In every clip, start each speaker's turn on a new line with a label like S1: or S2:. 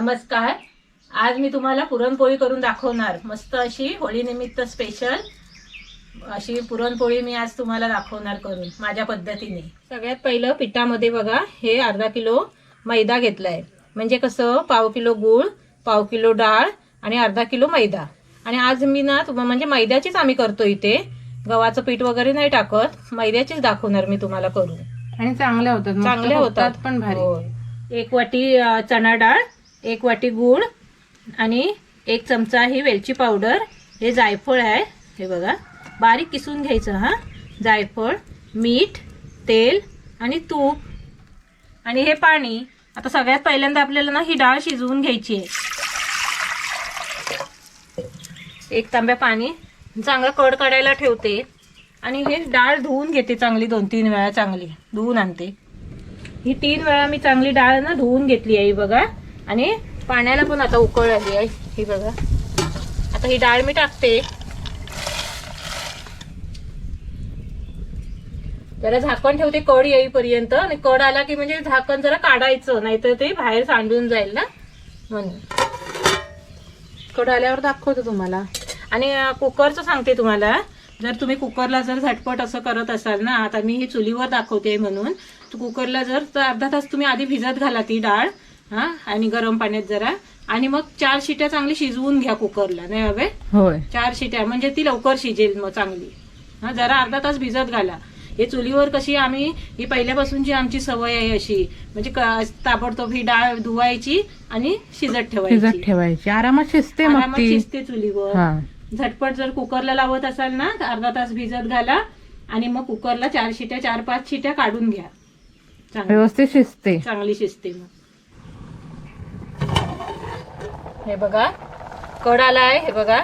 S1: नमस्कार. आज मी तुम्हाला पुरणपोळी करून दाखवणार. मस्त अशी होळीनिमित्त स्पेशल अशी पुरणपोळी मी आज तुम्हाला दाखवणार करून माझ्या पद्धतीने. सगळ्यात पहिलं पिठामध्ये बघा हे अर्धा किलो मैदा घेतलाय. म्हणजे कसं पाव किलो गूळ पाव किलो डाळ आणि अर्धा किलो मैदा. आणि आज मी ना तुम- म्हणजे मैद्याचीच आम्ही करतो इथे. गव्हाचं पीठ वगैरे नाही टाकत. मैद्याचीच दाखवणार मी तुम्हाला करून.
S2: आणि चांगल्या होतात मस्त.
S1: चांगले
S2: फुगतात
S1: होतात
S2: पण भारी.
S1: एक वाटी चणा डाळ एक वाटी गूळ आणि एक चमचा ही वेलची पावडर. हे जायफळ आहे. हे बघा. बारीक किसून घ्यायचं हां. जायफळ मीठ तेल आणि तूप. आणि हे पाणी. आता सगळ्यात पहिल्यांदा आपल्याला ना ही डाळ शिजवून घ्यायची आहे. एक तांब्या पाणी. चांगलं कड काढायला ठेवते. आणि हे डाळ धुवून घेते चांगली दोन तीन वेळा चांगली. धुवून आणते. ही तीन वेळा मी चांगली डाळ ना धुवून घेतली आहे ही बघा. आणि पाण्याला पण आता उकळ आली आहे. ही बघा. आता ही डाळ मी टाकते. जरा झाकण ठेवते कड येईपर्यंत. आणि कड आला की म्हणजे झाकण जरा काढायचं नाहीतर ते बाहेर सांडून जाईल ना? म्हणून.
S2: कड आल्यावर दाखवतो तुम्हाला.
S1: आणि कुकरचं सांगते तुम्हाला. जर तुम्ही कुकरला जर झटपट असं करत असाल ना आता मी ही चुलीवर दाखवते म्हणून. कुकरला जर तर अर्धा तास तुम्ही आधी भिजत घाला ती डाळ. हा? आणि गरम पाण्यात जरा. आणि मग चार शिट्या चांगली शिजवून घ्या कुकरला. नाही हवे
S2: होय.
S1: चार शिट्या. म्हणजे ती लवकर शिजेल मग चांगली. हा जरा अर्धा तास भिजत घाला. हे चुलीवर कशी आम्ही ही पहिल्यापासूनची आमची सवय आहे अशी. म्हणजे क- ताबडतोब ही डाळ धुवायची आणि शिजत
S2: शिजत
S1: ठेवायची.
S2: ठेवायची. आरामात शिजते मग
S1: आरामात
S2: ती.
S1: शिजते चुलीवर.
S2: हा.
S1: झटपट जर कुकरला लावत असाल ना तर अर्धा तास भिजत घाला. आणि मग कुकरला चार शिट्या चार पाच शिट्या काढून घ्या. चांगली.
S2: व्यवस्थित शिजते.
S1: चांगली शिजते मग. हे बघा. कड आला आहे हे बघा.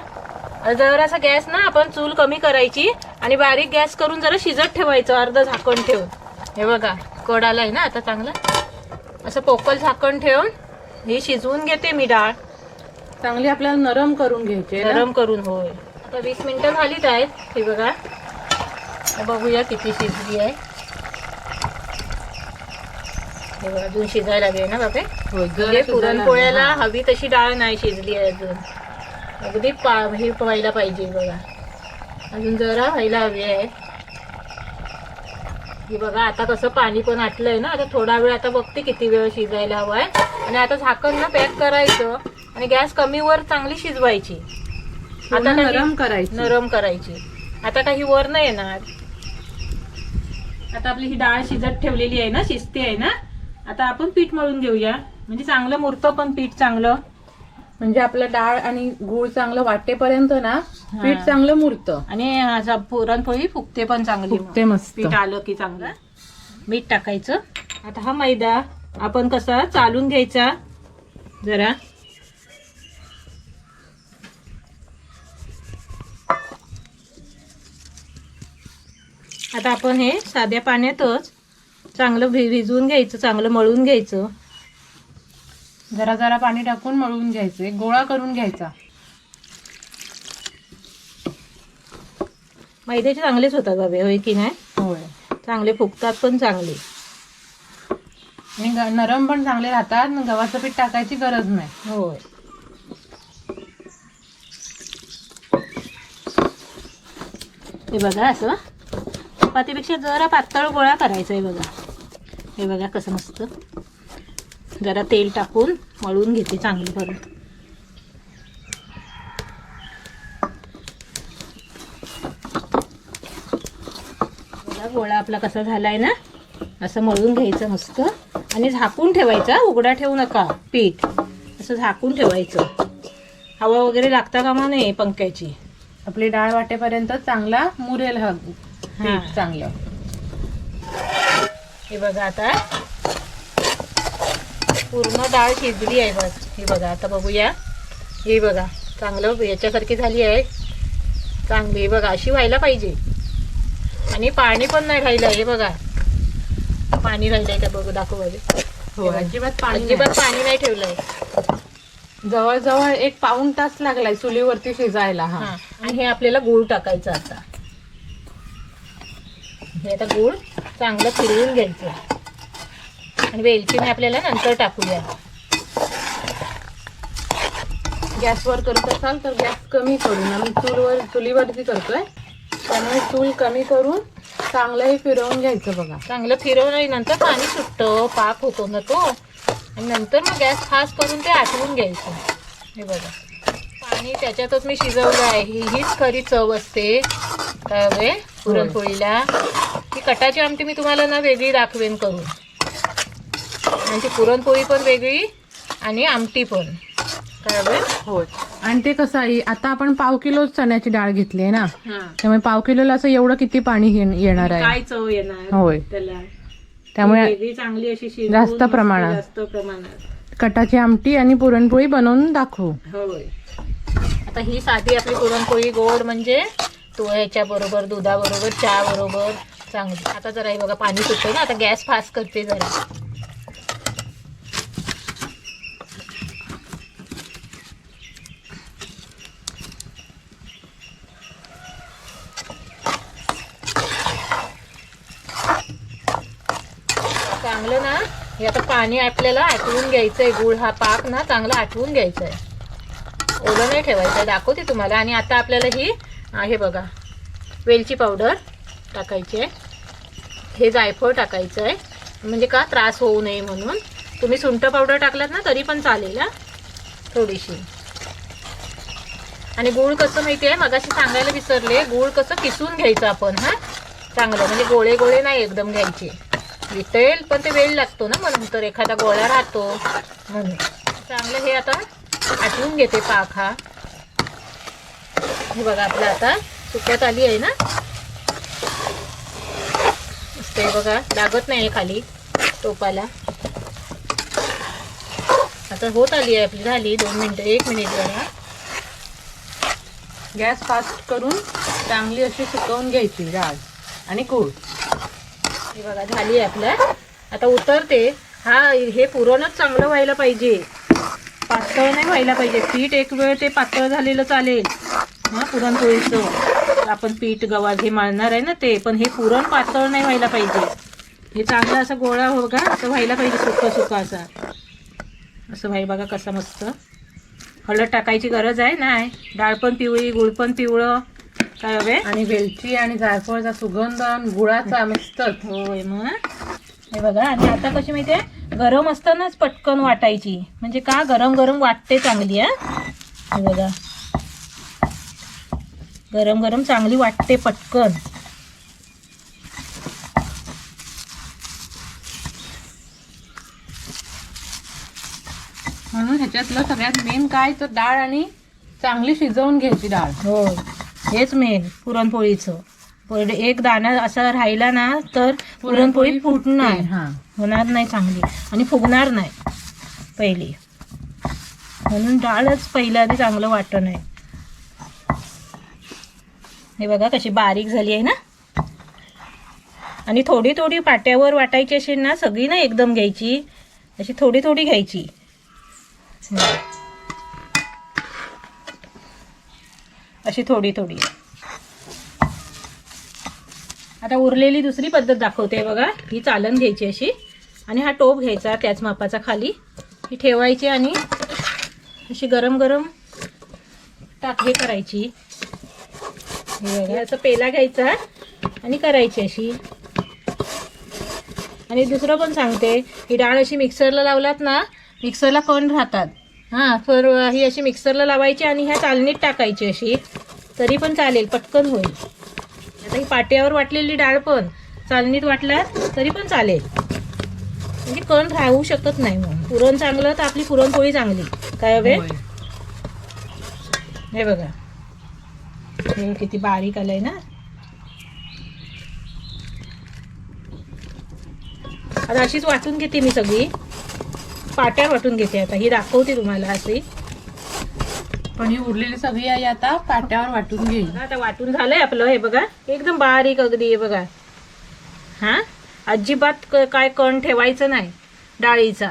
S1: जरासा गॅस ना आपण चूल कमी करायची आणि बारीक गॅस करून जरा शिजत ठेवायचं अर्ध झाकण ठेवून. हे बघा कड आलाय ना आता चांगला. असं पोकल झाकण ठेवून हे शिजवून घेते मी डाळ.
S2: चांगली आपल्याला नरम करून घ्यायचे ना?
S1: गरम करून होय. आता वीस मिनिटं झालीच आहेत हे बघा. बघूया किती शिजली आहे. हे बघा अजून शिजायला लागली ना बापे म्हणजे पुरणपोळ्याला हवी तशी डाळ नाही शिजली आहे अजून. अगदी पा हे व्हायला पाहिजे बघा. अजून जरा व्हायला हवी आहे. हे बघा आता कसं पाणी पण आटलंय ना आता थोडा वेळ आता बघते किती वेळ शिजायला हवाय आणि आता झाकण ना पॅक करायचं आणि गॅस कमीवर चांगली शिजवायची. काही-
S2: नरम करायची.
S1: नरम करायची. आता काही वर नाही येणार. आता आपली ही डाळ शिजत ठेवलेली आहे ना शिजते आहे ना? आता आपण पीठ मळून घेऊया. म्हणजे चांगलं मुरतं पण पीठ चांगलं.
S2: म्हणजे आपलं डाळ आणि गूळ चांगलं वाटेपर्यंत ना पीठ. चांगलं मुरतं.
S1: आणि असं पुरणपोळी फुगते पण चांगली.
S2: फुगते. मस्त.
S1: पीठ आलं की चांगलं. मीठ टाकायचं. आता हा मैदा आपण कसा चालून घ्यायचा? जरा. आता आपण हे साध्या पाण्यातच चांगलं भि भिजवून घ्यायचं चांगलं मळून घ्यायचं.
S2: जरा जरा पाणी टाकून मळून घ्यायचे. गोळा करून घ्यायचा.
S1: मैद्याचे चांगलेच होतात बाबे होय की नाही?
S2: होय.
S1: चांगले फुगतात पण चांगले.
S2: आणि नरम पण चांगले राहतात गव्हाचं पीठ टाकायची गरज नाही.
S1: होय. हे बघा असं चपातीपेक्षा जरा पातळ गोळा करायचा आहे बघा. हे बघा कसं मस्त. जरा तेल टाकून मळून घेते चांगली बघा गोळा आपला कसा झालाय ना? असं मळून घ्यायचं मस्त. आणि झाकून ठेवायचा उघडा ठेवू नका. पीठ. असं झाकून ठेवायचं. हवा वगैरे लागता कामा नये पंख्याची.
S2: आपली डाळ वाटेपर्यंत चांगला मुरेल हा.
S1: हा.
S2: चांगलं.
S1: हे बघा आता. पूर्ण डाळ शिजली आहे बघ. हे बघा आता बघूया. हे बघा चांगलं याच्यासारखी झाली आहे. चांगली हे बघा अशी व्हायला पाहिजे. आणि पाणी पण नाही राहिलं हे बघा. पाणी राहिलंय का बघू दाखव
S2: हो अजिबात पाणी
S1: अजिबात
S2: नाही.
S1: पाणी नाही ठेवलंय.
S2: जवळजवळ एक पाऊण तास लागलाय चुलीवरती शिजायला हा
S1: आणि हे आपल्याला गूळ टाकायचं आता. हे आता गूळ. चांगलं फिरवून घ्यायचं. आणि वेलचीने आपल्याला नंतर टाकूया.
S2: गॅसवर करत असाल तर गॅस कमी करून आम्ही चूलवर चुलीवरती करतोय. त्यामुळे चूल कमी करून चांगलंही फिरवून घ्यायचं बघा.
S1: चांगलं फिरवल्यानंतर नंतर पाणी सुटतं पाक होतो ना तो. आणि नंतर मग गॅस फास्ट करून ते आटवून घ्यायचं. हे बघा. पाणी त्याच्यातच मी शिजवलं आहे. ही हीच खरी चव असते. काय पुरणपोळीला. कटाची आमटी मी तुम्हाला ना वेगळी दाखवेन करून. आणि ती पुरणपोळी पण वेगळी आणि आमटी पण. काय
S2: होय. आणि ते कसं आहे आता आपण पाव किलो चण्याची डाळ घेतली आहे ना
S1: हां.
S2: त्यामुळे पाव किलोला असं एवढं किती पाणी येणार आहे?
S1: काय चव येणार?
S2: होय.
S1: त्याला.
S2: त्यामुळे
S1: वेगळी चांगली अशी
S2: जास्त प्रमाणात.
S1: जास्त प्रमाणात.
S2: कटाची आमटी आणि पुरणपोळी बनवून दाखवू.
S1: होय. आता ही साधी आपली पुरणपोळी गोड म्हणजे तो ह्याच्या बरोबर दुधाबरोबर चहा बरोबर चांगली. आता जरा हे बघा पाणी सुटतं ना आता गॅस फास्ट करते जरा. चांगलं ना? हे आता पाणी आपल्याला आटवून घ्यायचंय गुळ हा पाक ना चांगला आटवून घ्यायचा आहे ओलं नाही ठेवायचं दाखवते तुम्हाला. आणि आता आपल्याला ही आहे बघा वेलची पावडर टाकायची आहे. हे जायफळ टाकायचं आहे म्हणजे का त्रास होऊ नये म्हणून. तुम्ही सुंठ पावडर टाकलात ना तरी पण चालेल हा. थोडीशी. आणि गूळ कसं माहिती आहे मगाशी सांगायला विसरले. गूळ कसं किसून घ्यायचं आपण हां? चांगलं. म्हणजे गोळे गोळे नाही एकदम घ्यायचे. वितळेल पण ते वेळ लागतो ना मग नंतर. एखादा गोळा राहतो. म्हणून चांगलं हे आता आठवून घेते पाक हा. हे बघा आपलं आता सुकत आली आहे ना? मस्त बघा. लागत नाही खाली टोपाला. आता होत आली आहे आपली झाली दोन मिनटं एक मिनिट जरा.
S2: गॅस फास्ट करून चांगली अशी सुकवून घ्यायची डाळ आणि गूळ.
S1: हे बघा झाली आहे आपल्या. आता उतरते. हा हे पुरणच चांगलं व्हायला पाहिजे. पातळ नाही व्हायला पाहिजे. पीठ एक वेळ ते पातळ झालेलं चालेल. हा पुरणपोळीचं आपण पीठ गव्हात हे मळणार आहे ना ते पण हे पुरण पातळ नाही व्हायला पाहिजे. हे चांगलं असं गोळा हो का? असं व्हायला पाहिजे सुकं सुकं असा. असं व्हाय बघा कसं मस्त. हळद टाकायची गरज आहे नाही डाळ पण पिवळी गुळ पण पिवळं. काय हवे?
S2: आणि वेलची आणि जायफळचा सुगंध आणि गुळाचा मस्तच
S1: होय मग. हे बघा आणि आता कशी माहितीये गरम असतानाच पटकन वाटायची. म्हणजे का गरम गरम वाटते चांगली हा? हे बघा. गरम गरम चांगली वाटते पटकन.
S2: म्हणून ह्याच्यातलं सगळ्यात मेन काय? तर डाळ आणि चांगली शिजवून घ्यायची डाळ.
S1: हो हेच मेन पुरणपोळीचं. एक दाणा असा राहिला ना तर पुरणपोळी फुटणार.
S2: हा.
S1: होणार नाही चांगली आणि फुगणार नाही पहिली. म्हणून डाळच पहिल्या आधी चांगलं वाटत नाही हे बघा कशी बारीक झाली आहे ना. आणि थोडी थोडी पाट्यावर वाटायची असेल ना सगळी ना एकदम घ्यायची. अशी थोडी थोडी घ्यायची. अशी थोडी थोडी. आता उरलेली दुसरी पद्धत दाखवते बघा. ही चालन घ्यायची अशी. आणि हा टोप घ्यायचा त्याच मापाचा खाली. ही ठेवायची आणि अशी गरम गरम टाक हे करायची. हे असं पेला घ्यायचा आणि करायची अशी. आणि दुसरं पण सांगते ही डाळ अशी मिक्सरला लावलात ना मिक्सरला कण राहतात. हां तर ही अशी मिक्सरला लावायची आणि ह्या चालणीत टाकायची अशी. तरी पण चालेल पटकन होईल. आता ही पाट्यावर वाटलेली डाळ पण चालणीत वाटल्यात तरी पण चालेल. म्हणजे कण राहू शकत नाही मग पुरण चांगलं तर आपली पुरणपोळी चांगली. काय हवे. हे बघा. हे किती बारीक आलंय ना? आता अशीच वाटून घेते मी सगळी. पाट्या वाटून घेते आता. ही दाखवते तुम्हाला अशी.
S2: पण ही उरलेली सगळी आई आता पाट्यावर वाटून घेईल.
S1: आता वाटून झालंय आपलं हे बघा. एकदम बारीक अगदी हे बघा. हा? अजिबात काय कण ठेवायचं नाही डाळीचा.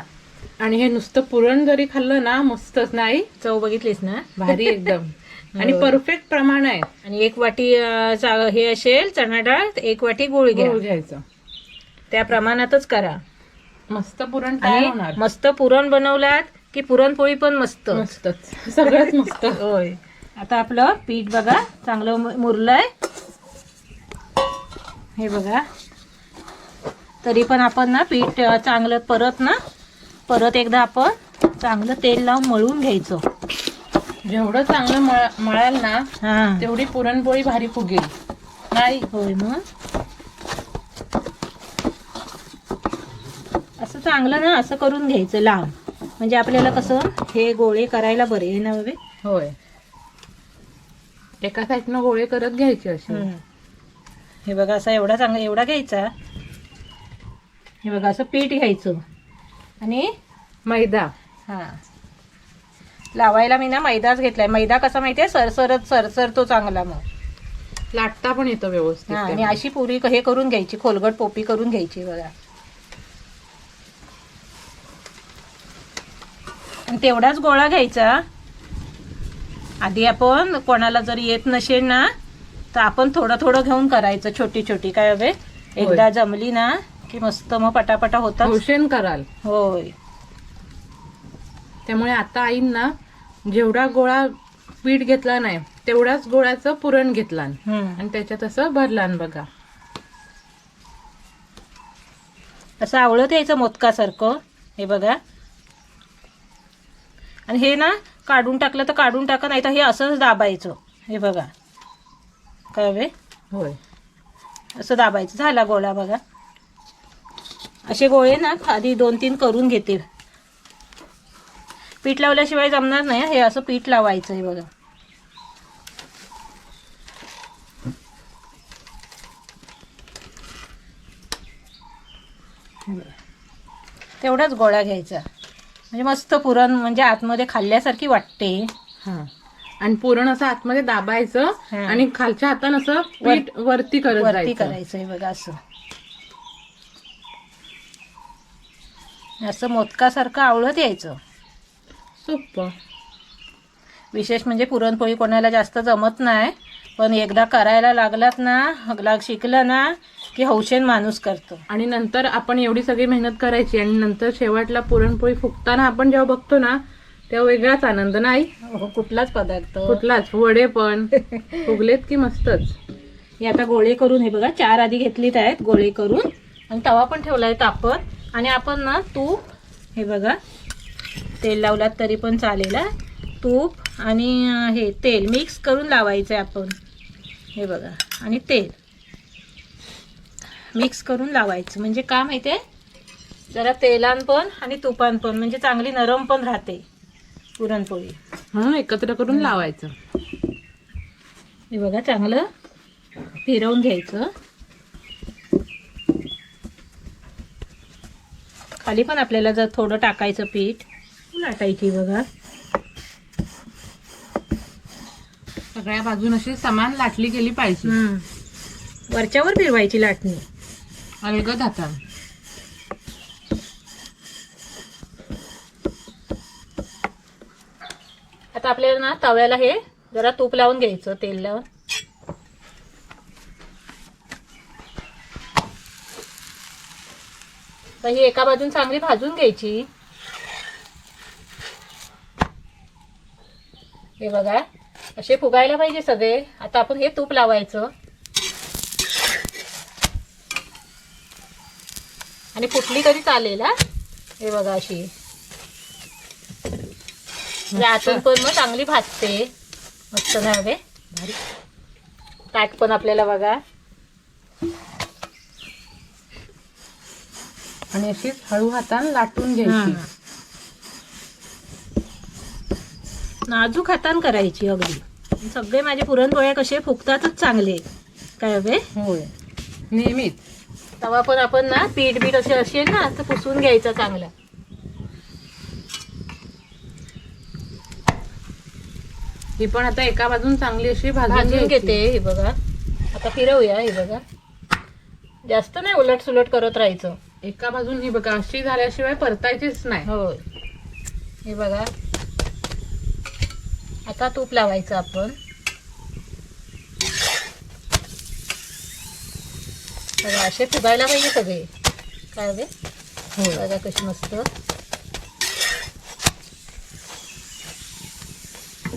S2: आणि हे नुसतं पुरण जरी खाल्लं ना मस्तच नाही?
S1: चव बघितलीस ना?
S2: भारी एकदम. आणि. परफेक्ट प्रमाण आहे.
S1: आणि एक वाटी अं, हे असेल चणा डाळ तर एक वाटी गुळ घ्या.
S2: गूळ घ्यायचं.
S1: त्या प्रमाणातच करा.
S2: मस्त पुरण तयार
S1: आणि
S2: होणार.
S1: मस्त पुरण बनवलात की पुरणपोळी पण मस्त.
S2: मस्तच. सगळंच मस्त.
S1: होय. आता आपलं पीठ बघा चांगलं मु- मुरलंय. हे बघा. तरी पण आपण ना पीठ अं, चांगलं परत ना परत एकदा आपण चांगलं तेल लावून मळून घ्यायचं.
S2: जेवढं चांगलं मळ- मळाल ना
S1: हा.
S2: तेवढी पुरणपोळी भारी फुगेल. नाही?
S1: होय मग. असं चांगलं ना असं करून घ्यायचं लांब. म्हणजे आपल्याला कसं हे गोळे करायला बरे आहे ना
S2: होय. एका साईडनं गोळे करत घ्यायचे असे.
S1: हम्म. हे बघा असा एवढा चांगला एवढा घ्यायचा. हे बघा असं पीठ घ्यायचं. आणि
S2: मैदा.
S1: हा. लावायला मी ना मैदाच घेतलाय. मैदा कसा माहितीये? सरसरत सरसरतो चांगला मग.
S2: लाटता पण येतो व्यवस्थित
S1: हा आणि
S2: त्यामुळे.
S1: अशी पुरी हे करून घ्यायची खोलगट पोपी करून घ्यायची बघा. आणि तेवढाच गोळा घ्यायचा. आधी आपण कोणाला जर येत नसेल ना तर आपण थोडं थोडं घेऊन करायचं छोटी छोटी. काय हवे? एकदा जमली ना की मस्त मग पटापटा होतात.
S2: हौशेन कराल.
S1: होय.
S2: त्यामुळे आता आईंना जेवढा गोळा पीठ घेतला नाही तेवढाच गोळ्याचं पुरण घेतला. आणि त्याच्यात असं भरलान बघा.
S1: असं आवळत यायचं मोदकासारखं हे बघा. आणि हे ना काढून टाकलं तर काढून टाका नाही तर हे असंच दाबायचं. हे बघा. काय
S2: होय.
S1: असं दाबायचं. झाला गोळा बघा. असे गोळे ना आधी दोन तीन करून घेते. पीठ लावल्याशिवाय जमणार नाही हं. असं पीठ लावायचं हे बघा. तेवढाच गोळा घ्यायचा. म्हणजे मस्त पुरण म्हणजे आतमध्ये खाल्ल्यासारखी वाटते.
S2: हा. आणि पुरण असं आतमध्ये दाबायचं
S1: हा.
S2: आणि खालच्या हातानं असं पीठ वरती करत
S1: वरती
S2: जायचं.
S1: करायचं हे बघा असं. असं मोदकासारखं आवळत यायचं.
S2: सोपं
S1: विशेष म्हणजे पुरणपोळी कोणाला जास्त जमत नाही पण एकदा करायला लागलात ना लाग शिकलं ना की हौशेन माणूस करतो.
S2: आणि नंतर आपण एवढी सगळी मेहनत करायची आणि नंतर शेवटला पुरणपोळी फुगताना आपण जेव्हा बघतो ना तेव्हा वेगळाच आनंद नाही?
S1: हो, कुठलाच पदार्थ.
S2: कुठलाच वडे पण. फुगलेत की मस्तच?
S1: हे आता गोळे करून हे बघा चार आधी घेतलीत आहेत गोळे करून. आणि तवा पण ठेवला आहे तापत आणि आपण ना तूप हे बघा तेल लावलात तरी पण चालेल हा. तूप आणि हे तेल मिक्स करून लावायचं आहे आपण. हे बघा आणि तेल. मिक्स करून लावायचं. म्हणजे का माहिती आहे? जरा तेलान पण आणि तुपान पण. म्हणजे चांगली नरम पण राहते पुरणपोळी.
S2: म्हणून एकत्र करून लावायचं.
S1: हे बघा चांगलं फिरवून घ्यायचं. खाली पण आपल्याला जर थोडं टाकायचं पीठ लाटायची बघा.
S2: सगळ्या बाजून अशी समान लाटली गेली पाहिजे.
S1: वरच्यावर फिरवायची लाटणी.
S2: अलगद हाता
S1: आता आपल्याला ना तव्याला हे जरा तूप लावून घ्यायचं तेल लावून. तर ही एका बाजून चांगली भाजून घ्यायची. हे बघा. असे फुगायला पाहिजे सगळे. आता आपण हे तूप लावायचं. आणि फुटली तरी चालेल हा? हे बघा अशी. आतून पण मग चांगली भाजते. मस्त भारी ताट पण आपल्याला बघा.
S2: आणि अशीच हळू हातान लाटून घ्यायची.
S1: नाजूक हातान करायची अगदी. सगळे माझे पुरणपोळ्या कसे फुगतातच चांगले. काय हवे?
S2: होय. नेहमीच.
S1: तवा पण आपण ना पीठ बीठ असे असेल ना तर पुसून घ्यायचं चांगलं.
S2: ही पण आता एका बाजून चांगली अशी भाजून.
S1: घेते हे बघा. आता फिरवूया हे बघा. जास्त नाही उलट सुलट करत राहायचं.
S2: एका बाजून ही बघा अशी झाल्याशिवाय परतायचीच नाही.
S1: होय. हे बघा. आता तूप लावायचं आपण. बघा असे फुगायला पाहिजे सगळे. काय हवे
S2: होय.
S1: बघा कशी मस्त.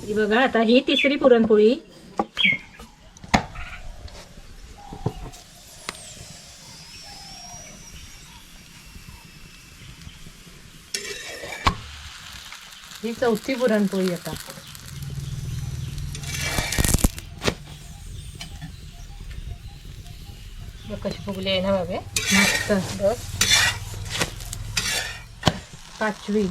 S1: ही बघा आता ही तिसरी पुरणपोळी.
S2: ही चौथी पुरणपोळी आता.
S1: कशी फुगली आहे ना बाबे.
S2: मस्त.
S1: बघ.
S2: पाचवी.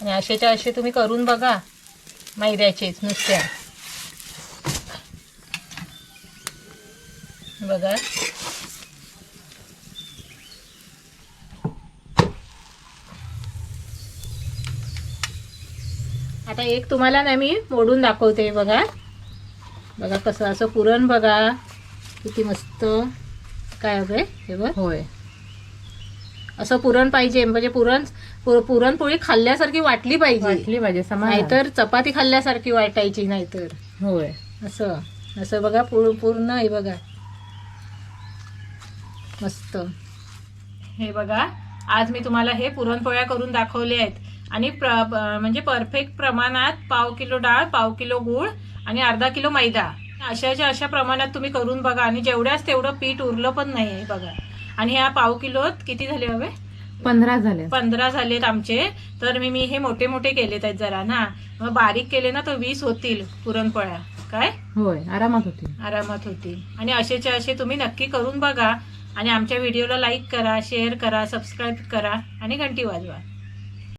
S1: आणि असेच्या असे तुम्ही करून बघा. मैद्याचेच नुसत्या बघा. आता एक तुम्हाला ना मी मोडून दाखवते बघा. बघा कसं असं पुरण बघा. किती मस्त. काय हवंय हे बघ.
S2: होय.
S1: असं पुरण पाहिजे. म्हणजे पुरण पुरणपोळी खाल्ल्यासारखी वाटली पाहिजे.
S2: वाटली पाहिजे
S1: नाहीतर चपाती खाल्ल्यासारखी वाटायची नाहीतर.
S2: होय.
S1: असं. असं बघा पूर- पूर्ण हे बघा. मस्त. हे बघा आज मी तुम्हाला हे पुरणपोळ्या करून दाखवले आहेत. आणि प्र म्हणजे परफेक्ट प्रमाणात पाव किलो डाळ पाव किलो गूळ आणि अर्धा किलो मैदा. अशाच्या अशा प्रमाणात तुम्ही करून बघा आणि जेवढ्याच तेवढं पीठ उरलं पण नाही आहे बघा. आणि ह्या पाव किलोत किती झाले हवे?
S2: पंधरा झाले.
S1: पंधरा झालेत आमचे. तर मी मी हे मोठे मोठे केलेत आहेत जरा ना. मग बारीक केले ना तर वीस होतील पुरणपोळ्या. काय?
S2: होय आरामात होती
S1: आरामात होतील. आणि असेचे असे तुम्ही नक्की करून बघा. आणि आमच्या व्हिडिओला लाईक करा शेअर करा सबस्क्राईब करा आणि घंटी वाजवा.